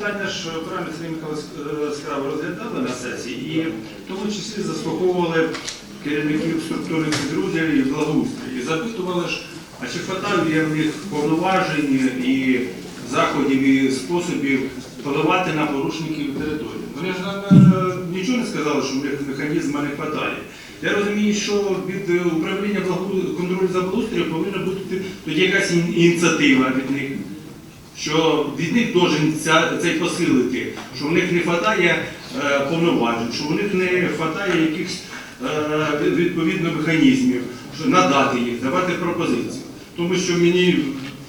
питання ж правильно Сергій Михайлович розглядали на сесії і в тому числі заслуховували керівників структурних підрозділів і благоустрою. І запитували ж, а чи хватає в них повноважень і заходів і способів подавати на порушників території. Вони ж нам е, нічого не сказали, що в не вистачає. Я розумію, що від управління контролю за благоустрою повинна бути тоді якась ін- ініціатива від них що від них ця, цей посилити, що в них не вистачає е, повноважень, що в них не вистачає якихось е, відповідно механізмів, що надати їх, давати пропозиції. Тому що мені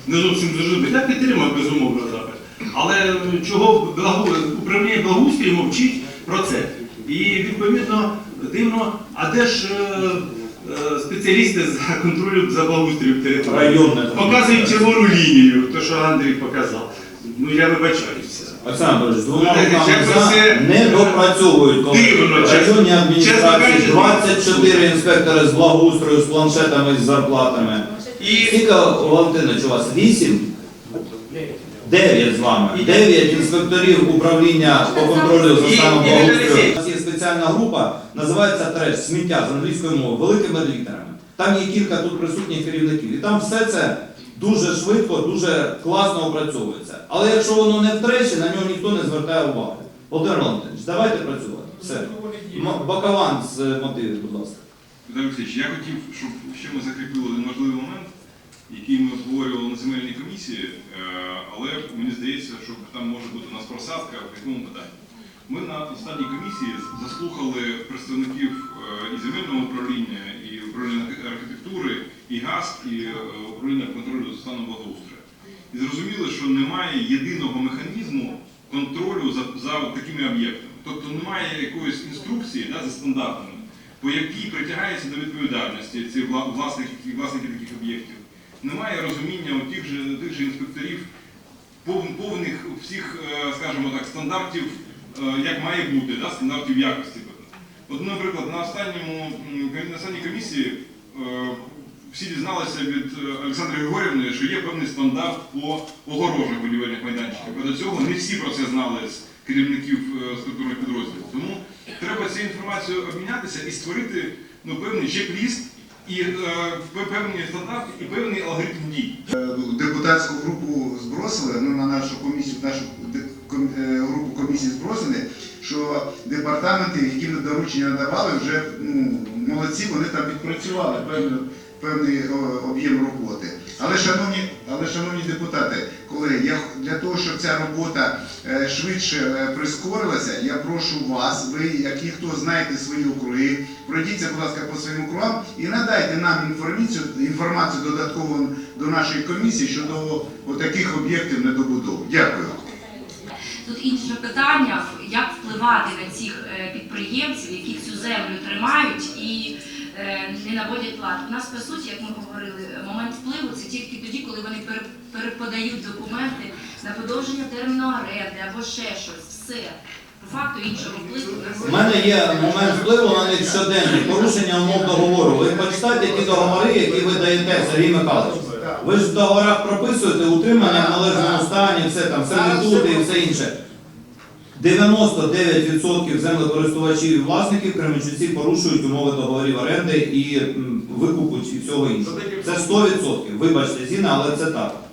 не зовсім зрозуміло. Я підтримав безумовно запит. Але чого управління благоустрою мовчить про це? І відповідно дивно, а де ж е, спеціалісти з контролю за благоустрою території? Районне. Показують червону лінію, то що Андрій показав. Ну я вибачаюся. Олександр Анатолійович, двома руками за не допрацьовують коли дивно, чесно- районні чесно адміністрації, кажучи, 24 інспектори з благоустрою, з планшетами, з зарплатами. І Скільки, Валентинович, у вас? Вісім? Дев'ять з вами. І- Дев'ять інспекторів управління по контролю за І- станом благоустрою. У нас є спеціальна група, називається треш, сміття з англійської мови, великими літерами. Там є кілька тут присутніх керівників. І там все це дуже швидко, дуже класно опрацьовується. Але якщо воно не в треші, на нього ніхто не звертає уваги. Володимир Валентинович, давайте працювати. Все. М- з мотивів, будь ласка. Віталій Олексійович, я хотів, щоб ще ми закріпили один важливий момент, який ми обговорювали на земельній комісії, е, але мені здається, що там може бути у нас просадка в якому питанні. Ми на останній комісії заслухали представників е, і земельного управління, і управління архітектури, і ГАЗ, і е, управління контролю за станом благоустрою. І зрозуміли, що немає єдиного механізму контролю за, за такими об'єктами. Тобто немає якоїсь інструкції да, за стандартами, по якій притягається до відповідальності ці вла- власники, власники таких об'єктів. Немає розуміння у тих же, тих же інспекторів повних всіх, е, скажімо так, стандартів, як має бути, да, стандартів якості. От, наприклад, на останньому на останній комісії е, всі дізналися від е, Олександри Григорівни, що є певний стандарт по огорожах будівельних майданчиків. До цього не всі про це знали з керівників е, структурних підрозділів. Тому треба цією інформацією обмінятися і створити ну, певний чек-ліст і е, пе- певні стандарти і певний алгоритм дій. депутатську групу збросили, ну на нашу комісію, нашу е, групу комісії збросили, що департаменти, які на доручення надавали, вже ну, молодці, вони там відпрацювали певну, певний об'єм роботи. Але шановні, але шановні депутати, колеги, я для того, щоб ця робота е, швидше е, прискорилася, я прошу вас, ви, які хто знаєте свої округи, пройдіться, будь ласка, по своїм округам і надайте нам інформацію, інформацію додатково до нашої комісії щодо таких об'єктів недобудов. Дякую. Питання, як впливати на цих е, підприємців, які цю землю тримають і е, не наводять лад. У нас, по суті, як ми говорили, момент впливу це тільки тоді, коли вони пере- переподають документи на подовження терміну оренди або ще щось. Все. Факту іншого впливу У мене є момент впливу на них щоденний, порушення умов договору. Ви почитайте ті договори, які ви даєте, Сергій Михайлович. Ви ж в договорах прописуєте утримання в належному стані, все там, сервітути і все інше. 99% землекористувачів і власників Кременчуці порушують умови договорів оренди і викупу і всього іншого. Це 100%. Вибачте, Зіна, але це так.